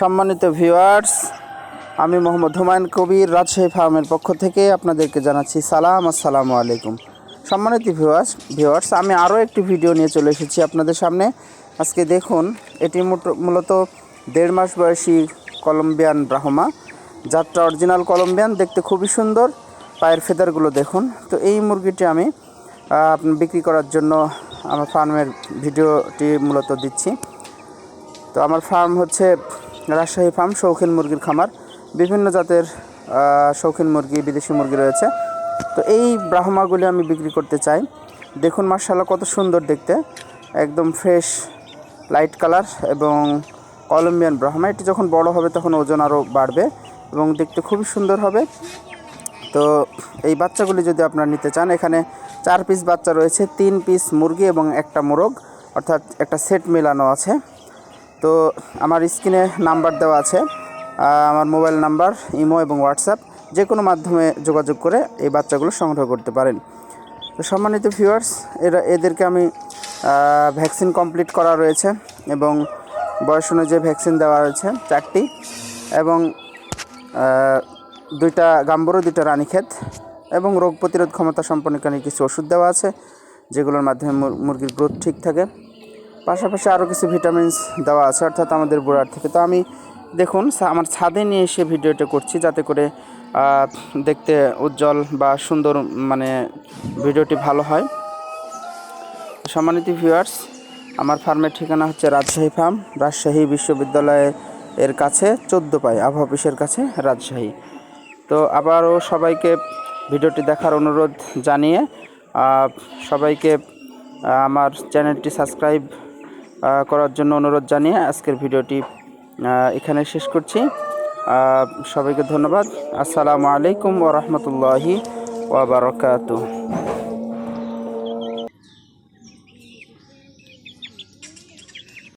সম্মানিত ভিউয়ার্স আমি মোহাম্মদ হুমায়ুন কবির, রাজশাহী ফার্মের পক্ষ থেকে আপনাদেরকে জানাচ্ছি সালাম, আসসালামু আলাইকুম। সম্মানিত ভিউয়ার্স ভিউয়ার্স আমি আরও একটি ভিডিও নিয়ে চলে এসেছি আপনাদের সামনে। আজকে দেখুন, এটি মূলত দেড় মাস বয়সী কলম্বিয়ান ব্রাহ্মা। যাত্রা অরিজিনাল কলম্বিয়ান, দেখতে খুবই সুন্দর। পায়ের ফেদারগুলো দেখুন। তো এই মুরগিটি আমি বিক্রি করার জন্য আমার ফার্মের ভিডিওটি মূলত দিচ্ছি। তো আমার ফার্ম হচ্ছে রাজশাহী ফার্ম শৌখিন মুরগির খামার, বিভিন্ন জাতের শৌখিন মুরগি, বিদেশি মুরগি রয়েছে। তো এই ব্রাহ্মাগুলি আমি বিক্রি করতে চাই। দেখুন মার্শাল্লাহ কত সুন্দর দেখতে। একদম ফ্রেশ লাইট কালার এবং কলম্বিয়ান ব্রাহ্মা। এটি যখন বড় হবে তখন ওজন আরও বাড়বে এবং দেখতে খুবই সুন্দর হবে। তো এই বাচ্চাগুলি যদি আপনারা নিতে চান, এখানে চার পিস বাচ্চা রয়েছে, তিন পিস মুরগি এবং একটা মোরগ, অর্থাৎ একটা সেট মেলানো আছে। তো আমার স্ক্রিনে নাম্বার দেওয়া আছে আমার মোবাইল নাম্বার, ইমো এবং হোয়াটসঅ্যাপ, যে কোনো মাধ্যমে যোগাযোগ করে এই বাচ্চাগুলো সংগ্রহ করতে পারেন। তো সম্মানিত ভিউয়ার্স, এরা, এদেরকে আমি ভ্যাকসিন কমপ্লিট করা রয়েছে এবং বয়স অনুযায়ী ভ্যাকসিন দেওয়া রয়েছে চারটি এবং দুইটা গাম্বুরো, দুইটা রানীক্ষেত এবং রোগ প্রতিরোধ ক্ষমতা সম্পন্ন এখানে কিছু ওষুধ দেওয়া আছে, যেগুলোর মাধ্যমে মুর- মুরগির গ্রোথ ঠিক থাকে। পাশাপাশি আরও কিছু ভিটামিনস দেওয়া আছে, অর্থাৎ আমাদের বুড়ার থেকে। তো আমি দেখুন আমার ছাদে নিয়ে এসে ভিডিওটা করছি যাতে করে দেখতে উজ্জ্বল বা সুন্দর মানে ভিডিওটি ভালো হয়। সম্মানিত ভিউয়ার্স আমার ফার্মের ঠিকানা হচ্ছে রাজশাহী ফার্ম, রাজশাহী বিশ্ববিদ্যালয়ের এর কাছে, চোদ্দ পাই, আবহাওয়া অফিসের কাছে, রাজশাহী। তো আবারও সবাইকে ভিডিওটি দেখার অনুরোধ জানিয়ে সবাইকে আমার চ্যানেলটি সাবস্ক্রাইব করার জন্য অনুরোধ জানিয়ে আজকের ভিডিওটি এখানে শেষ করছি। সবাইকে ধন্যবাদ। আসসালামু আলাইকুম ওরহমতুল্লাহি ওবরাকাতুহ